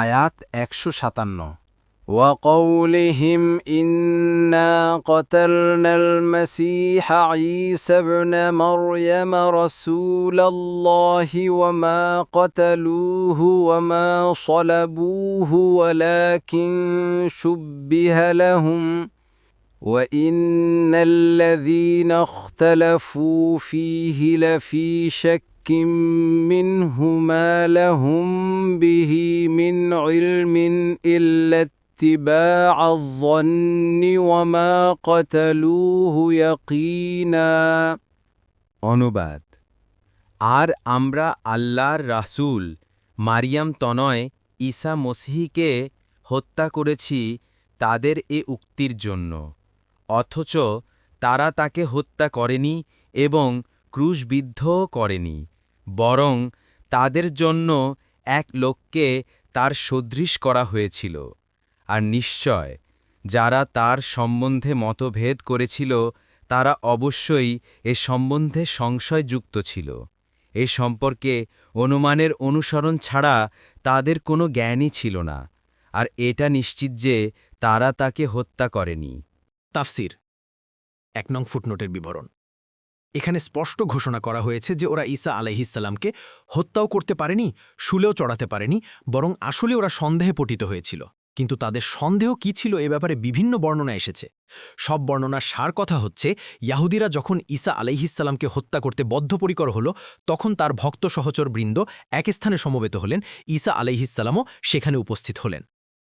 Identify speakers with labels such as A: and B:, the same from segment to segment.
A: আয়াত একশো সাতান্ন
B: وقولهم إنا قتلنا المسيح عيسى ابن مريم رسول الله وما قتلوه وما صلبوه ولكن شبه لهم وإن الذين اختلفوا فيه لفي شك منه ما لهم به من علم إلا اتباع الظن وما قتلوه يقينا
C: অনুবাদ আর আমরা আল্লাহর রাসূল মারিয়াম তনয় ঈসা মসিহকে হত্যা করেছি তাদের এ উক্তির জন্য অথচ তারা তাকে হত্যা করেনি এবং ক্রুশবিদ্ধও করেনি বরং তাদের জন্য এক লোককে তার সদৃশ করা হয়েছিল। আর নিশ্চয়, যারা তার সম্বন্ধে মতভেদ করেছিল, তারা অবশ্যই এ সম্বন্ধে সংশয়যুক্ত ছিল। এ সম্পর্কে অনুমানের অনুসরণ ছাড়া তাদের কোনো জ্ঞানই ছিল না। আর এটা নিশ্চিত যে তারা তাকে হত্যা করেনি।
D: তাফসির, এক নং ফুটনোটের বিবরণ। এখানে স্পষ্ট ঘোষণা করা হয়েছে যে ওরা ঈসা আলাইহিসাল্লামকে হত্যাও করতে পারেনি, শুলেও চড়াতে পারেনি, বরং আসলে ওরা সন্দেহে পতিত হয়েছিল। কিন্তু তাদের সন্দেহ কি ছিল এ ব্যাপারে বিভিন্ন বর্ণনা এসেছে। সব বর্ণনার সার কথা হচ্ছে, ইয়াহুদিরা যখন ঈসা আলাইহিসাল্লামকে হত্যা করতে বদ্ধপরিকর হল, তখন তার ভক্ত সহচর বৃন্দ এক স্থানে সমবেত হলেন, ঈসা আলাইহিসাল্লামও সেখানে উপস্থিত হলেন।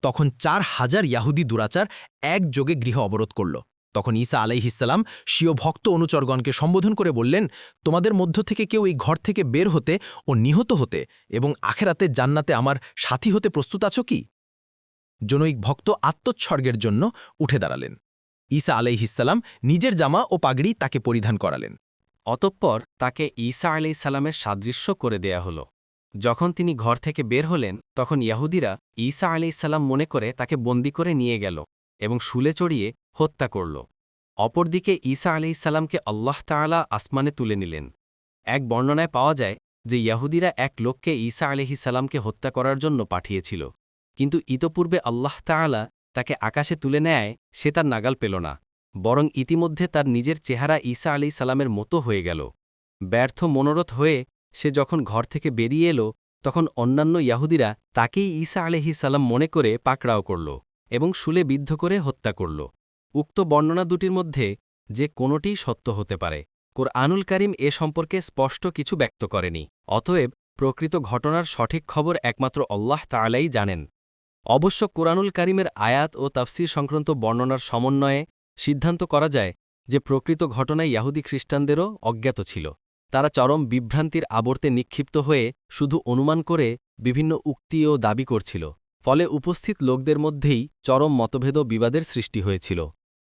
D: তখন চার হাজার ইয়াহুদি দুরাচার একযোগে গৃহ অবরোধ করল। তখন ঈসা আলাইহিসাল্লাম স্বীয় ভক্ত অনুচরগণকে সম্বোধন করে বললেন, তোমাদের মধ্য থেকে কেউ এই ঘর থেকে বের হতে ও নিহত হতে এবং আখেরাতে জান্নাতে আমার সাথী হতে প্রস্তুত আছো কি? জনৈক ভক্ত আত্মোৎসর্গের জন্য উঠে দাঁড়ালেন। ঈসা আলাইহিসাল্লাম নিজের জামা ও পাগড়ি তাকে পরিধান করালেন।
E: অতঃপর তাকে ঈসা আলি সালামের সাদৃশ্য করে দেয়া হল। যখন তিনি ঘর থেকে বের হলেন, তখন ইয়াহুদিরা ঈসা আলি সালাম মনে করে তাকে বন্দি করে নিয়ে গেল এবং শুলে চড়িয়ে হত্যা করল। অপরদিকে ঈসা আলি সালামকে আল্লাহ তাআলা আসমানে তুলে নিলেন। এক বর্ণনায় পাওয়া যায় যে ইয়াহুদিরা এক লোককে ঈসা আলিহি সালামকে হত্যা করার জন্য পাঠিয়েছিল। কিন্তু ইতপূর্বে আল্লাহ তাআলা তাকে আকাশে তুলে নেয় সে তার নাগাল পেল না, বরং ইতিমধ্যে তার নিজের চেহারা ঈসা আলি সালামের মতো হয়ে গেল। ব্যর্থ মনোরথ হয়ে সে যখন ঘর থেকে বেরিয়ে এলো, তখন অন্যান্য ইয়াহুদিরা তাকেই ঈসা আলহি সালাম মনে করে পাকড়াও করল এবং শুলে বিদ্ধ করে হত্যা করল। উক্ত বর্ণনা দুটির মধ্যে যে কোনোটিই সত্য হতে পারে। কোরআনুল কারিম এ সম্পর্কে স্পষ্ট কিছু ব্যক্ত করেনি, অতএব প্রকৃত ঘটনার সঠিক খবর একমাত্র আল্লাহ তাআলাই জানেন। অবশ্য কোরআনুল কারিমের আয়াত ও তাফসির সংক্রান্ত বর্ণনার সমন্বয়ে সিদ্ধান্ত করা যায় যে প্রকৃত ঘটনায় ইয়াহুদি খ্রিস্টানদেরও অজ্ঞাত ছিল। তারা চরম বিভ্রান্তির আবর্তে নিক্ষিপ্ত হয়ে শুধু অনুমান করে বিভিন্ন উক্তি ও দাবি করছিল, ফলে উপস্থিত লোকদের মধ্যেই চরম মতভেদ বিবাদের সৃষ্টি হয়েছিল।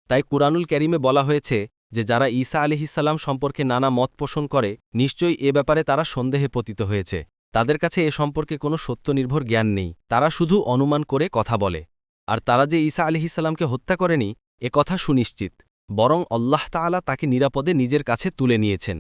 E: তাই কুরআনুল ক্যারিমে বলা হয়েছে যে যারা ঈসা আলিহিসাল্লাম সম্পর্কে নানা মত পোষণ করে, নিশ্চয়ই এ ব্যাপারে তারা সন্দেহে পতিত হয়েছে। তাদের কাছে এ সম্পর্কে কোনো সত্যনির্ভর জ্ঞান নেই। তারা শুধু অনুমান করে কথা বলে। আর তারা যে ঈসা আলিহিসাল্লামকে হত্যা করেনি, এ কথা সুনিশ্চিত। বরং আল্লাহ তাআলা তাকে নিরাপদে নিজের কাছে তুলে নিয়েছেন।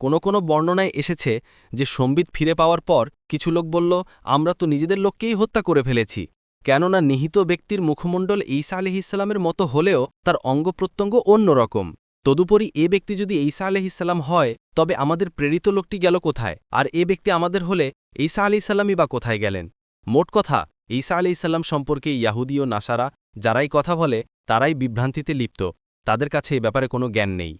E: কোনো কোনো বর্ণনায় এসেছে যে সম্বিত ফিরে পাওয়ার পর কিছু লোক বলল, আমরা তো নিজেদের লোককেই হত্যা করে ফেলেছি। কেননা নিহিত ব্যক্তির মুখমণ্ডল ঈসা আলহিসাল্লামের মতো হলেও তার অঙ্গপ্রত্যঙ্গ অন্যরকম। তদুপরি এ ব্যক্তি যদি ঈসা আলহিসাল্লাম হয়, তবে আমাদের প্রেরিত লোকটি গেল কোথায়? আর এ ব্যক্তি আমাদের হলে ঈসা আলিসাল্লামই বা কোথায় গেলেন? মোট কথা, ঈসা আলিসাল্লাম সম্পর্কে ইয়াহুদি ও নাসারা, যারাই কথা বলে, তারাই বিভ্রান্তিতে লিপ্ত। তাদের কাছে এ ব্যাপারে কোনো জ্ঞান নেই।